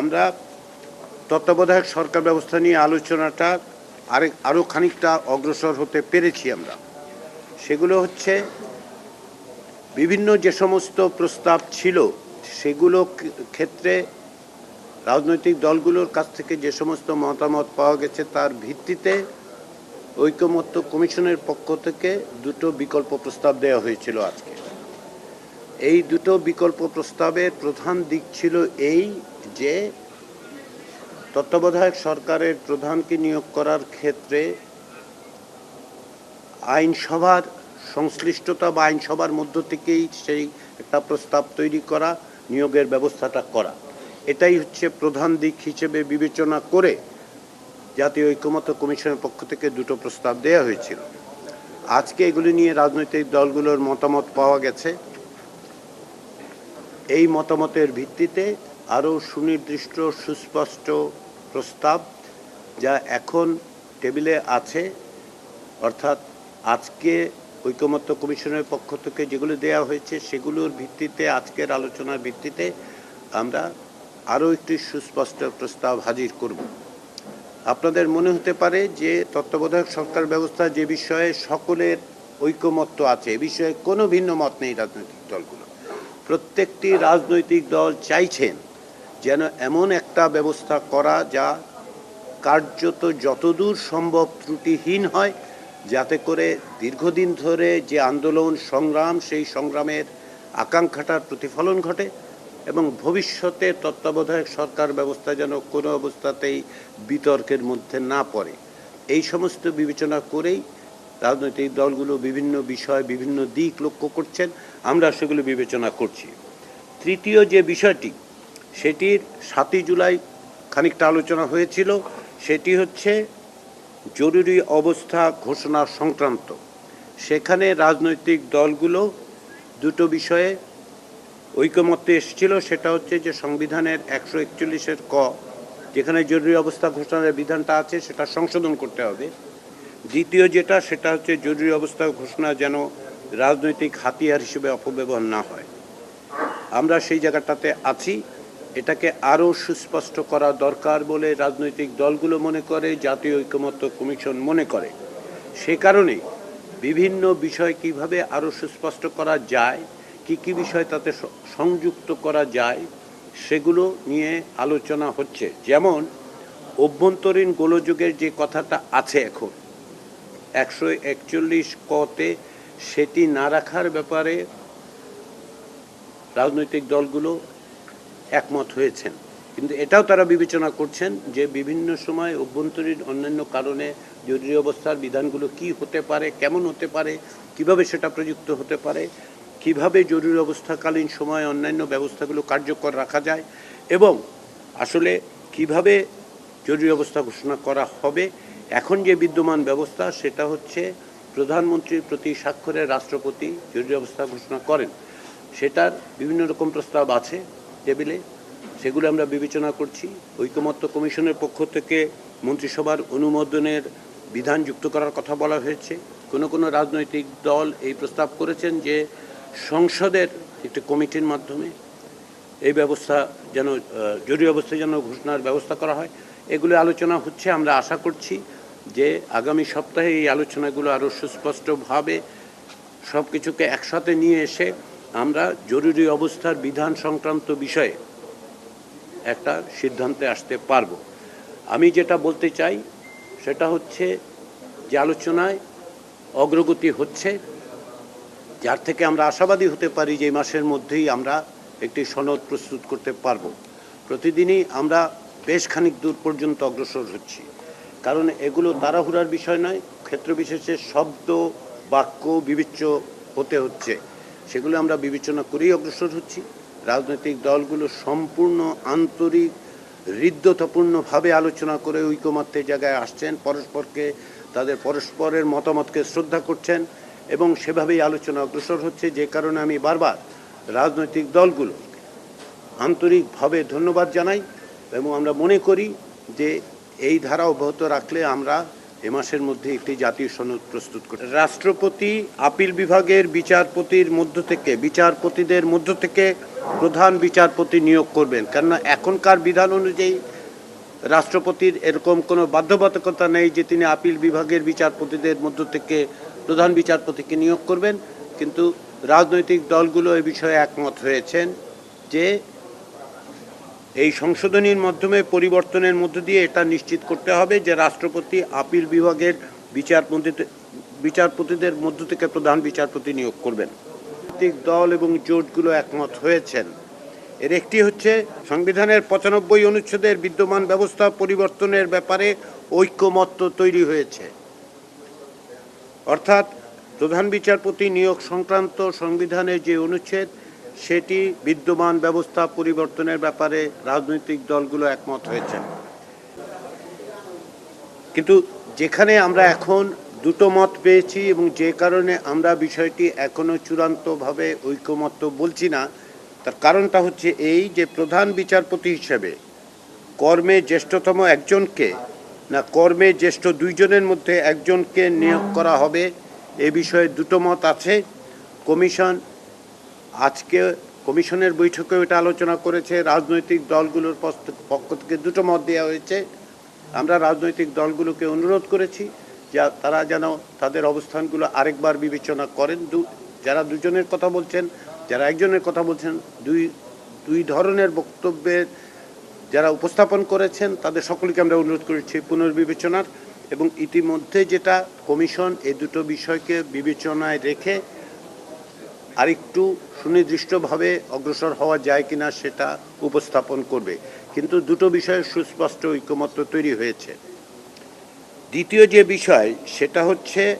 আমরা তত্ত্বাবধায়ক সরকার ব্যবস্থা নিয়ে আলোচনাটা আরেক আরও খানিকটা অগ্রসর হতে পেরেছি আমরা। সেগুলো হচ্ছে বিভিন্ন যে সমস্ত প্রস্তাব ছিল, সেগুলো ক্ষেত্রে রাজনৈতিক দলগুলোর কাছ থেকে যে সমস্ত মতামত পাওয়া গেছে, তার ভিত্তিতে ঐকমত্য কমিশনের পক্ষ থেকে দুটো বিকল্প প্রস্তাব দেওয়া হয়েছিল আজকে। এই দুটো বিকল্প প্রস্তাবের প্রধান দিক ছিল এই যে তত্ত্বাবধায়ক সরকারের প্রধানকে নিয়োগ করার ক্ষেত্রে আইনসভার সংশ্লিষ্টতা বা আইনসভার মধ্য থেকেই সেই একটা প্রস্তাব তৈরি করা, নিয়োগের ব্যবস্থাটা করা। এটাই হচ্ছে প্রধান দিক হিসেবে বিবেচনা করে জাতীয় ঐক্যমত কমিশনের পক্ষ থেকে দুটো প্রস্তাব দেওয়া হয়েছিল। আজকে এগুলি নিয়ে রাজনৈতিক দলগুলোর মতামত পাওয়া গেছে। এই মতামতের ভিত্তিতে আরও সুনির্দিষ্ট, সুস্পষ্ট প্রস্তাব যা এখন টেবিলে আছে। অর্থাৎ আজকে ঐকমত্য কমিশনের পক্ষ থেকে যেগুলো দেওয়া হয়েছে, সেগুলোর ভিত্তিতে আজকের আলোচনার ভিত্তিতে আমরা আরও একটি সুস্পষ্ট প্রস্তাব হাজির করব। আপনাদের মনে হতে পারে যে তত্ত্বাবধায়ক সরকার ব্যবস্থা যে বিষয়ে সকলের ঐকমত্য আছে, এ বিষয়ে কোনো ভিন্ন মত নেই রাজনৈতিক দলগুলো। প্রত্যেকটি রাজনৈতিক দল চাইছেন যেন এমন একটা ব্যবস্থা করা যা কার্যত যতদূর সম্ভব ত্রুটিহীন হয়, যাতে করে দীর্ঘদিন ধরে যে আন্দোলন, সংগ্রাম, সেই সংগ্রামের আকাঙ্ক্ষাটার প্রতিফলন ঘটে এবং ভবিষ্যতে তত্ত্বাবধায়ক সরকার ব্যবস্থা যেন কোনো অবস্থাতেই বিতর্কের মধ্যে না পড়ে। এই সমস্ত বিবেচনা করেই রাজনৈতিক দলগুলো বিভিন্ন বিষয়, বিভিন্ন দিক লক্ষ্য করছেন। আমরা সেগুলো বিবেচনা করছি। তৃতীয় যে বিষয়টি সেটির সাতই জুলাই খানিকটা আলোচনা হয়েছিল। সেটি হচ্ছে জরুরি অবস্থা ঘোষণা সংক্রান্ত। সেখানে রাজনৈতিক দলগুলো দুটো বিষয়ে ঐকমত্যে এসেছিল। সেটা হচ্ছে যে সংবিধানের একশো একচল্লিশের ক, যেখানে জরুরি অবস্থা ঘোষণার বিধানটা আছে, সেটা সংশোধন করতে হবে। দ্বিতীয় যেটা, সেটা হচ্ছে জরুরি অবস্থা ঘোষণা যেন রাজনৈতিক হাতিয়ার হিসেবে অপব্যবহার না হয়। আমরা সেই জায়গাটাতে আছি। এটাকে আরও সুস্পষ্ট করা দরকার বলে রাজনৈতিক দলগুলো মনে করে, জাতীয় ঐকমত্য কমিশন মনে করে। সে কারণে বিভিন্ন বিষয় কীভাবে আরও সুস্পষ্ট করা যায়, কি কি বিষয় তাতে সংযুক্ত করা যায়, সেগুলো নিয়ে আলোচনা হচ্ছে। যেমন, অভ্যন্তরীণ গোলযোগের যে কথাটা আছে এখন, একশো একচল্লিশ কতে সেটি না রাখার ব্যাপারে রাজনৈতিক দলগুলো একমত হয়েছেন। কিন্তু এটাও তারা বিবেচনা করছেন যে বিভিন্ন সময় অভ্যন্তরীণ অন্যান্য কারণে জরুরি অবস্থার বিধানগুলো কি হতে পারে, কেমন হতে পারে, কীভাবে সেটা প্রযুক্ত হতে পারে, কীভাবে জরুরি অবস্থাকালীন সময় অন্যান্য ব্যবস্থাগুলো কার্যকর রাখা যায় এবং আসলে কীভাবে জরুরি অবস্থা ঘোষণা করা হবে। এখন যে বিদ্যমান ব্যবস্থা সেটা হচ্ছে প্রধানমন্ত্রীর প্রতি স্বাক্ষরে রাষ্ট্রপতি জরুরি অবস্থা ঘোষণা করেন। সেটার বিভিন্ন রকম প্রস্তাব আছে। টেবিলে, সেগুলো আমরা বিবেচনা করছি। ঐকমত্য কমিশনের পক্ষ থেকে মন্ত্রিসভার অনুমোদনের বিধান যুক্ত করার কথা বলা হয়েছে। কোনো কোনো রাজনৈতিক দল এই প্রস্তাব করেছেন যে সংসদের একটি কমিটির মাধ্যমে এই ব্যবস্থা যেন জরুরি অবস্থা যেন ঘোষণার ব্যবস্থা করা হয়। এগুলো আলোচনা হচ্ছে, আমরা আশা করছি যে আগামী সপ্তাহে এই আলোচনাগুলো আরও সুস্পষ্টভাবে সব কিছুকে একসাথে নিয়ে এসে আমরা জরুরি অবস্থার বিধান সংক্রান্ত বিষয়ে একটা সিদ্ধান্তে আসতে পারব। আমি যেটা বলতে চাই, সেটা হচ্ছে যে আলোচনায় অগ্রগতি হচ্ছে। যার থেকে আমরা আশাবাদী হতে পারি যে মাসের মধ্যেই আমরা একটি সনদ প্রস্তুত করতে পারব। প্রতিদিনই আমরা বেশ খানিক দূর পর্যন্ত অগ্রসর হচ্ছি। কারণ এগুলো তাড়াহুড়ার বিষয় নয়, ক্ষেত্র বিশেষে শব্দ, বাক্য, বিবেচ্য হতে হচ্ছে। সেগুলো আমরা বিবেচনা করেই অগ্রসর হচ্ছি। রাজনৈতিক দলগুলো সম্পূর্ণ আন্তরিক, হৃদ্যতাপূর্ণভাবে আলোচনা করে ঐকমত্যের জায়গায় আসছেন, পরস্পরকে, তাদের পরস্পরের মতামতকে শ্রদ্ধা করছেন এবং সেভাবেই আলোচনা অগ্রসর হচ্ছে। যে কারণে আমি বারবার রাজনৈতিক দলগুলো আন্তরিকভাবে ধন্যবাদ জানাই এবং আমরা মনে করি যে এই ধারা অব্যাহত রাখলে আমরা এ মাসের মধ্যে একটি জাতীয় সনদ প্রস্তুত করে রাষ্ট্রপতি, আপিল বিভাগের বিচারপতির মধ্য থেকে, বিচারপতিদের মধ্য থেকে প্রধান বিচারপতি নিয়োগ করবেন। কেননা এখনকার বিধান অনুযায়ী রাষ্ট্রপতির এরকম কোনো বাধ্যবাধকতা নেই যে তিনি আপিল বিভাগের বিচারপতিদের মধ্য থেকে প্রধান বিচারপতিকে নিয়োগ করবেন। কিন্তু রাজনৈতিক দলগুলো এ বিষয়ে একমত হয়েছেন যে এই সংশোধনীর মাধ্যমে পরিবর্তনের মধ্য দিয়ে এটা নিশ্চিত করতে হবে যে রাষ্ট্রপতি আপিল বিভাগের বিচারপতি বিচারপতিদের মধ্য থেকে প্রধান বিচারপতি নিয়োগ করবেন। দল এবং জোটগুলো একমত হয়েছেন। এর একটি হচ্ছে সংবিধানের পঁচানব্বই অনুচ্ছেদের বিদ্যমান ব্যবস্থা পরিবর্তনের ব্যাপারে ঐক্যমত্য তৈরি হয়েছে। অর্থাৎ প্রধান বিচারপতি নিয়োগ সংক্রান্ত সংবিধানের যে অনুচ্ছেদ সেটি বিদ্যমান ব্যবস্থা পরিবর্তনের ব্যাপারে রাজনৈতিক দলগুলো একমত হয়েছে কিন্তু যেখানে আমরা এখন দুটো মত পেয়েছি এবং যে কারণে আমরা বিষয়টি এখনও চূড়ান্তভাবে ঐক্যমত্য বলছি না, তার কারণটা হচ্ছে এই যে প্রধান বিচারপতি হিসেবে কর্মে জ্যেষ্ঠতম একজনকে না কর্মে জ্যেষ্ঠ দুইজনের মধ্যে একজনকে নিয়োগ করা হবে, এ বিষয়ে দুটো মত আছে। কমিশন আজকে কমিশনের বৈঠকেও এটা আলোচনা করেছে রাজনৈতিক দলগুলোর পক্ষ থেকে দুটো মত দেওয়া হয়েছে। আমরা রাজনৈতিক দলগুলোকে অনুরোধ করেছি যা তারা যেন তাদের অবস্থানগুলো আরেকবার বিবেচনা করেন। দু যারা দুজনের কথা বলছেন, যারা একজনের কথা বলছেন, দুই দুই ধরনের বক্তব্যের যারা উপস্থাপন করেছেন, তাদের সকলকে আমরা অনুরোধ করেছি পুনর্বিবেচনার এবং ইতিমধ্যে যেটা কমিশন এই দুটো বিষয়কে বিবেচনায় রেখে আরেকটু সুনির্দিষ্টভাবে অগ্রসর হওয়া যায় কিনা সেটা উপস্থাপন করবে। কিন্তু দুটো বিষয়ে সুস্পষ্ট ঐক্যমত্য তৈরি হয়েছে। দ্বিতীয় যে বিষয়, সেটা হচ্ছে